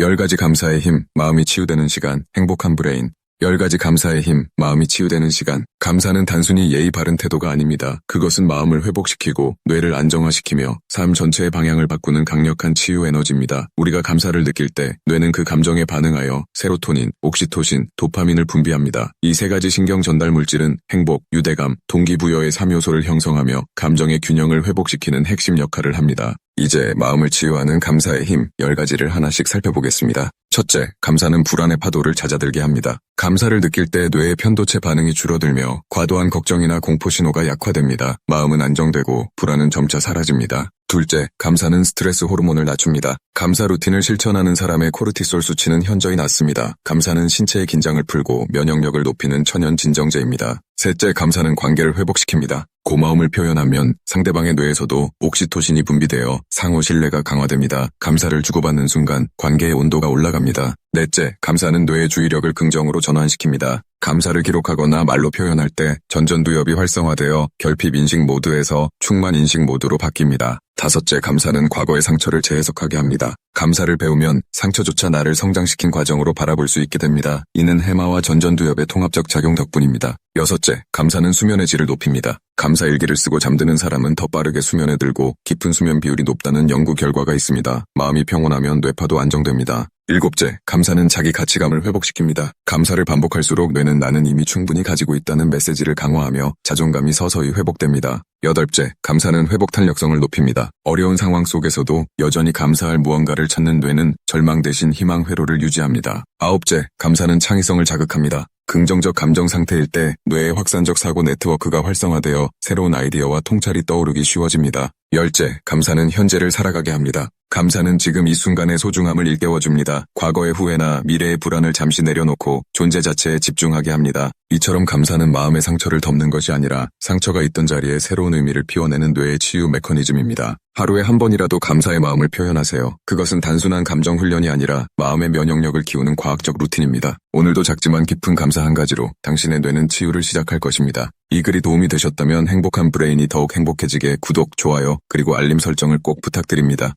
10가지 감사의 힘, 마음이 치유되는 시간, 행복한 브레인. 10가지 감사의 힘, 마음이 치유되는 시간. 감사는 단순히 예의 바른 태도가 아닙니다. 그것은 마음을 회복시키고 뇌를 안정화시키며 삶 전체의 방향을 바꾸는 강력한 치유 에너지입니다. 우리가 감사를 느낄 때 뇌는 그 감정에 반응하여 세로토닌, 옥시토신, 도파민을 분비합니다. 이 세 가지 신경 전달 물질은 행복, 유대감, 동기부여의 3요소를 형성하며 감정의 균형을 회복시키는 핵심 역할을 합니다. 이제 마음을 치유하는 감사의 힘 10가지를 하나씩 살펴보겠습니다. 첫째, 감사는 불안의 파도를 잦아들게 합니다. 감사를 느낄 때 뇌의 편도체 반응이 줄어들며 과도한 걱정이나 공포 신호가 약화됩니다. 마음은 안정되고 불안은 점차 사라집니다. 둘째, 감사는 스트레스 호르몬을 낮춥니다. 감사 루틴을 실천하는 사람의 코르티솔 수치는 현저히 낮습니다. 감사는 신체의 긴장을 풀고 면역력을 높이는 천연 진정제입니다. 셋째, 감사는 관계를 회복시킵니다. 고마움을 표현하면 상대방의 뇌에서도 옥시토신이 분비되어 상호 신뢰가 강화됩니다. 감사를 주고받는 순간 관계의 온도가 올라갑니다. 넷째, 감사는 뇌의 주의력을 긍정으로 전환시킵니다. 감사를 기록하거나 말로 표현할 때 전전두엽이 활성화되어 결핍 인식 모드에서 충만 인식 모드로 바뀝니다. 다섯째, 감사는 과거의 상처를 재해석하게 합니다. 감사를 배우면 상처조차 나를 성장시킨 과정으로 바라볼 수 있게 됩니다. 이는 해마와 전전두엽의 통합적 작용 덕분입니다. 여섯째, 감사는 수면의 질을 높입니다. 감사 일기를 쓰고 잠드는 사람은 더 빠르게 수면에 들고 깊은 수면 비율이 높다는 연구 결과가 있습니다. 마음이 평온하면 뇌파도 안정됩니다. 일곱째, 감사는 자기 가치감을 회복시킵니다. 감사를 반복할수록 뇌는 나는 이미 충분히 가지고 있다는 메시지를 강화하며 자존감이 서서히 회복됩니다. 여덟째, 감사는 회복 탄력성을 높입니다. 어려운 상황 속에서도 여전히 감사할 무언가를 찾는 뇌는 절망 대신 희망 회로를 유지합니다. 아홉째, 감사는 창의성을 자극합니다. 긍정적 감정 상태일 때 뇌의 확산적 사고 네트워크가 활성화되어 새로운 아이디어와 통찰이 떠오르기 쉬워집니다. 열째, 감사는 현재를 살아가게 합니다. 감사는 지금 이 순간의 소중함을 일깨워줍니다. 과거의 후회나 미래의 불안을 잠시 내려놓고 존재 자체에 집중하게 합니다. 이처럼 감사는 마음의 상처를 덮는 것이 아니라 상처가 있던 자리에 새로운 의미를 피워내는 뇌의 치유 메커니즘입니다. 하루에 한 번이라도 감사의 마음을 표현하세요. 그것은 단순한 감정 훈련이 아니라 마음의 면역력을 키우는 과학적 루틴입니다. 오늘도 작지만 깊은 감사 한 가지로 당신의 뇌는 치유를 시작할 것입니다. 이 글이 도움이 되셨다면 행복한 브레인이 더욱 행복해지게 구독, 좋아요, 그리고 알림 설정을 꼭 부탁드립니다.